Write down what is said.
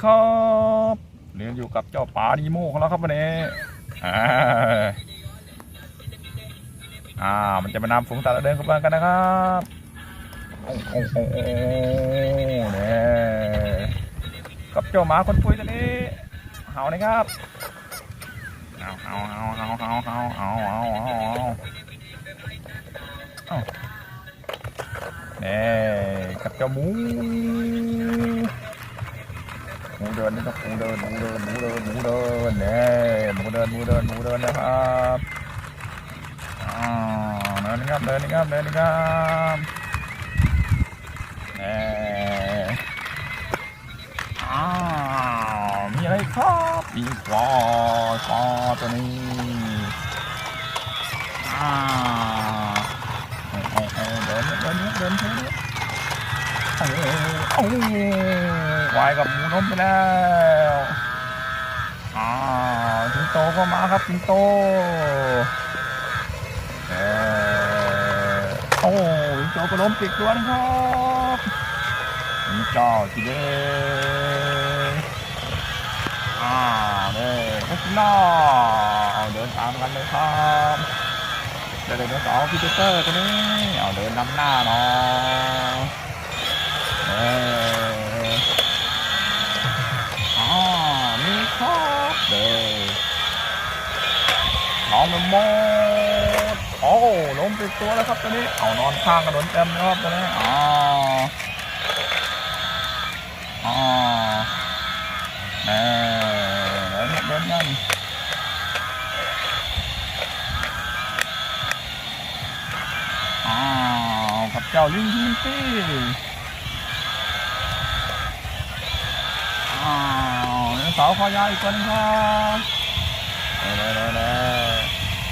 ครับเรียนอยู่กับเจ้าป่านีโมของเราครับวันนี้อ่าอ่ามันจะมานำฝูงสัตว์เราเดินเข้าไปกันนะครับโอ้โหโอ้โหเนี่ยกับเจ้าหมาคนปุยตัวนี้เห่านะครับเอาเอาเอาเอาเอาเอาเอาเอาเอาเอาเอาเนี่ยกับเจ้าหมู ดินนะครับหมูเดินหมูเดินหมูเดินหมูเดินเนี่ยหมูเดินหมูเดินหมูเดินนะครับอ่าเดินนะครับเดินนะครับเดินนะครับเนี่ยอ้ามีอะไรครับมีปลาปลาตัวนี้อ่าเอ้เอ้เอ้ยเดินเดินเดินเดินเดิน โอ้โหโอ้โหวายกับหมูนมไปแล้วอ่าสิงโตก็มาครับสิงโตเออโอ้โหสิงโตก็ล้มติดตัวนะครับสิงเจ้าทีเด้อ่าเนี่ยก็กนล่าเอาเดินตามกันเลยครับเดี๋ยวเดี๋ยวสาวพีเตอร์ตัวนี้เอาเดินนำหน้าเนาะ น้องมันหมดโอ้ล้มไปตัวแล้วครับตอนนี้เอานอนข้างถนนเต็มแล้วครับตอนนี้อ๋ออ๋อเออเดินเดินนั่นอ้าวกับเจ้าลิงทิมตี้อ้าวเสาร์คอยาวอีกคนครับเน่เน่เน่